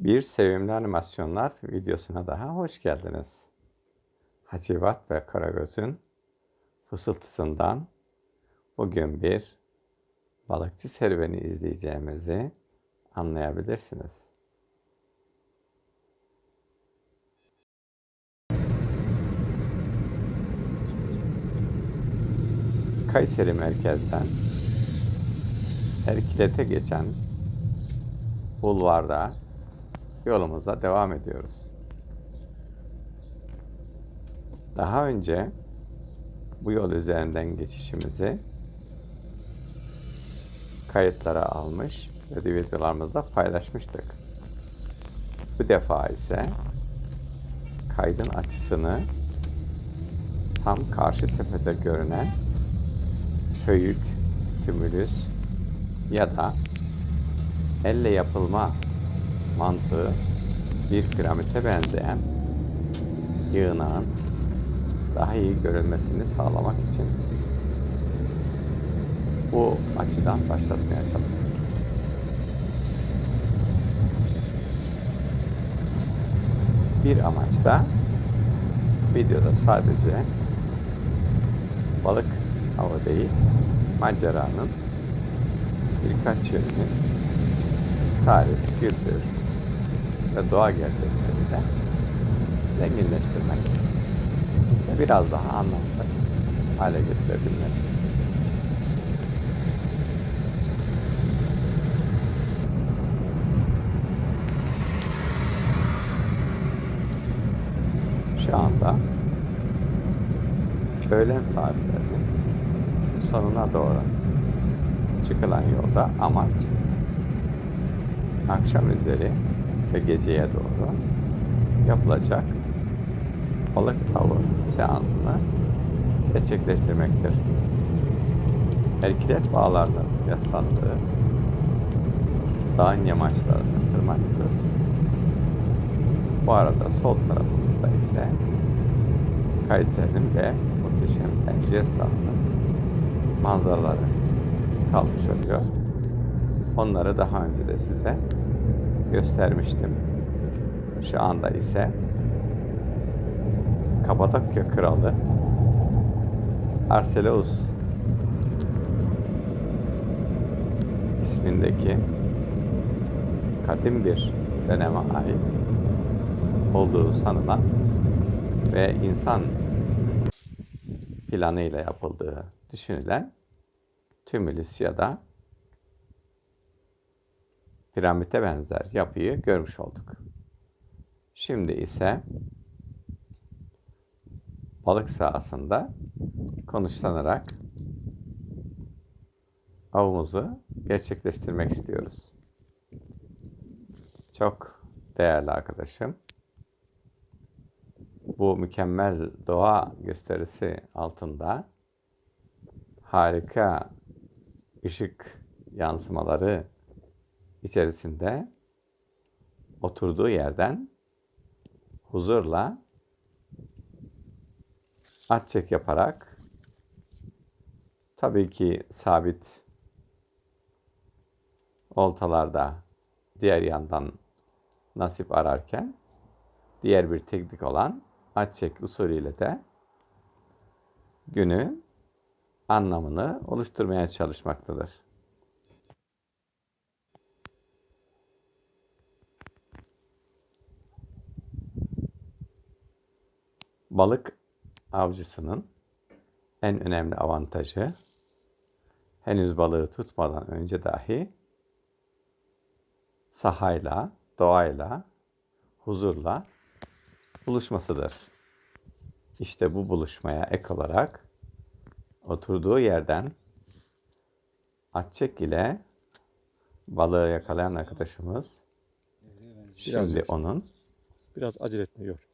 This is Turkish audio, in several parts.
Bir sevimli animasyonlar videosuna daha hoş geldiniz. Hacivat ve Karagöz'ün fısıltısından bugün bir balıkçı serüveni izleyeceğimizi anlayabilirsiniz. Kayseri merkezden Erkilet'e geçen bulvarda yolumuza devam ediyoruz. Daha önce bu yol üzerinden geçişimizi kayıtlara almış ve videolarımızda paylaşmıştık. Bu defa ise kaydın açısını tam karşı tepede görünen Höyük, Tümülüs ya da elle yapılma mantığı bir piramite benzeyen yığınağın daha iyi görülmesini sağlamak için bu açıdan başlatmaya çalıştık. Bir amaç da videoda sadece balık avı değil, maceranın birkaç yönünü tarih, kültür ve doğa gerçekleriyle zenginleştirmek ve biraz daha anlamlı hale getirebilmek. Şu anda öğlen saatlerinin sonuna doğru çıkılan yolda amaç akşam üzeri ve geceye doğru yapılacak balık avı seansını gerçekleştirmektir. Erkilet bağlarının yaslandığı dağın yamaçlarını tırmanıyoruz. Bu arada sol tarafımızda ise Kayseri'nin ve muhteşem Erciyes Dağı'nın manzaraları kalmış oluyor. Onları daha önce de size göstermiştim. Şu anda ise Kapadokya Kralı Arceleus ismindeki kadim bir döneme ait olduğu sanılan ve insan planıyla yapıldığı düşünülen tümülüs ya da piramite benzer yapıyı görmüş olduk. Şimdi ise balık sahasında konuşlanarak avımızı gerçekleştirmek istiyoruz. Çok değerli arkadaşım. Bu mükemmel doğa gösterisi altında harika ışık yansımaları içerisinde oturduğu yerden huzurla at çek yaparak tabii ki sabit oltalarda diğer yandan nasip ararken diğer bir teknik olan at çek usulüyle de günü anlamını oluşturmaya çalışmaktadır. Balık avcısının en önemli avantajı henüz balığı tutmadan önce dahi sahayla, doğayla, huzurla buluşmasıdır. İşte bu buluşmaya ek olarak oturduğu yerden atçek ile balığı yakalayan arkadaşımız şimdi onun Biraz acele etmiyor.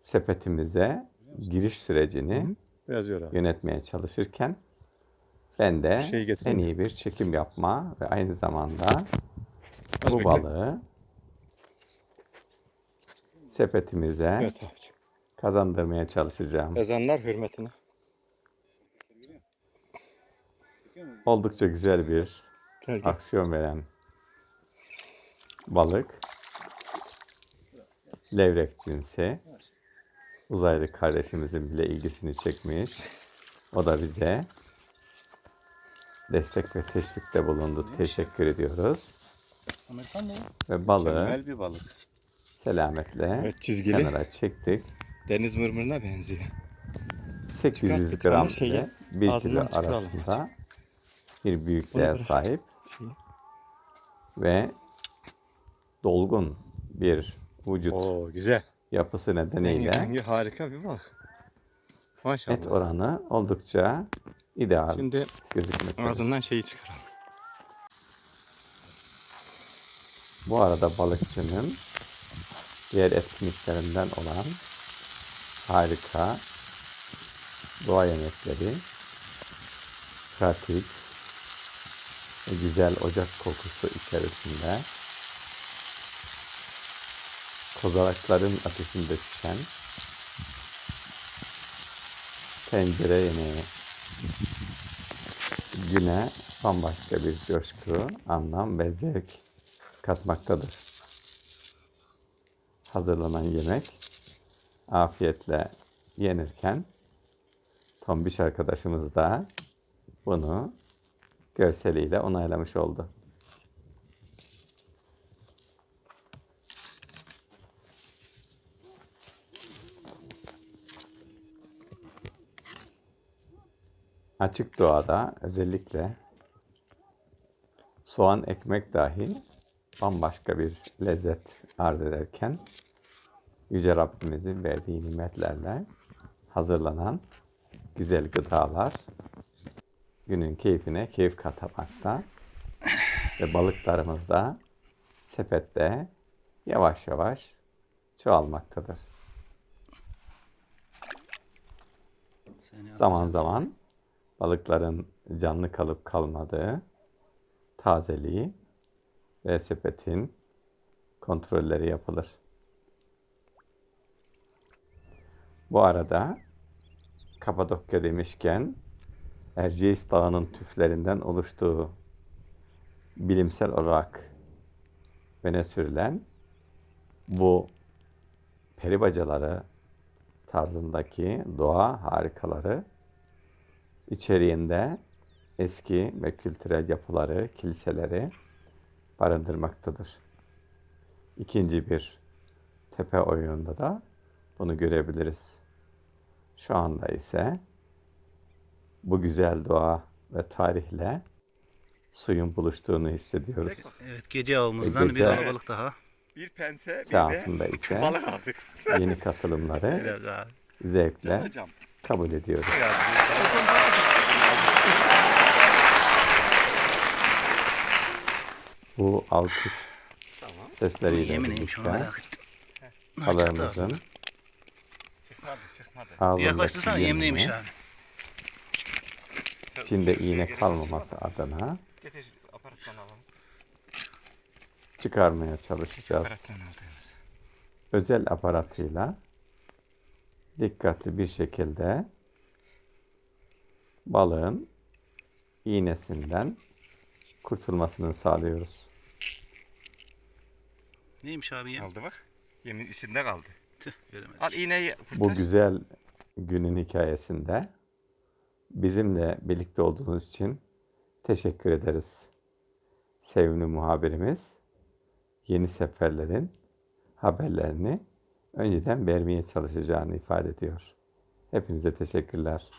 Sepetimize giriş sürecini Biraz yor abi. yönetmeye çalışırken ben de Şeyi getirin. en iyi bir çekim yapma ve aynı zamanda Az bu bekle. balığı sepetimize Evet abicim. kazandırmaya çalışacağım. Ezanlar hürmetine. Oldukça güzel bir Gel gel. aksiyon veren balık. levrek cinsi. Uzaylı kardeşimizin bile ilgisini çekmiş. O da bize destek ve teşvikte bulundu. Teşekkür ediyoruz. Amerikan mı? Ve balığı Mükemmel bir balık. selametle Evet çizgili. kenara çektik. Deniz mırmırına benziyor. 800 Çıkarttık gram ama şeyi ile 1 kilo ağzından çıkaralım. arasında bir büyüklüğe Bunu bırak. sahip Şey. ve dolgun bir vücut Oo güzel. Yapısı nedeniyle rengi harika bir balık. Maşallah. et oranı oldukça ideal Şimdi gözükmekte. ağzından şeyi çıkaralım. Bu arada balıkçının diğer etkinliklerinden olan harika doğa yemekleri, pratik güzel ocak kokusu içerisinde kozalakların ateşinde pişen tencere yemeği güne bambaşka bir coşku, anlam ve zevk katmaktadır. Hazırlanan yemek afiyetle yenirken Tombiş arkadaşımız da bunu görseliyle onaylamış oldu. Açık doğada özellikle soğan ekmek dahi bambaşka bir lezzet arz ederken Yüce Rabbimizin verdiği nimetlerle hazırlanan güzel gıdalar günün keyfine keyif katmakta ve balıklarımız da sepette yavaş yavaş çoğalmaktadır. Zaman zaman balıkların canlı kalıp kalmadığı tazeliği ve sepetin kontrolleri yapılır. Bu arada Kapadokya demişken Erciyes Dağı'nın tüflerinden oluştuğu bilimsel olarak öne sürülen bu peri bacaları tarzındaki doğa harikaları içeriğinde eski ve kültürel yapıları, kiliseleri barındırmaktadır. İkinci bir tepe oyununda da bunu görebiliriz. Şu anda ise bu güzel doğa ve tarihle suyun buluştuğunu hissediyoruz. Evet gece avımızdan Gece- bir alabalık daha. Bir pense bir Seansında ise balık aldık. yeni katılımları zevkle. Kabul ediyoruz. Bu alkış Tamam. sesleriyle Yemin birlikte merak ettim. Ha, çıktı ağzından. balığımızın Çıkmadı çıkmadı. Bir ağzındaki yaklaştırsana yem neymiş yemini abi. içinde iğne kalmaması adına Getir şu aparattan alalım. çıkarmaya çalışacağız. Aparattan aldığımız. Özel aparatıyla dikkatli bir şekilde balığın iğnesinden kurtulmasını sağlıyoruz. Neymiş abi? Aldı bak. Yemin içinde kaldı. Tüh göremedim. Al iğneyi kurtar. Bu güzel günün hikayesinde bizimle birlikte olduğunuz için teşekkür ederiz. Sevimli muhabirimiz yeni seferlerin haberlerini önceden vermeye çalışacağını ifade ediyor. Hepinize teşekkürler.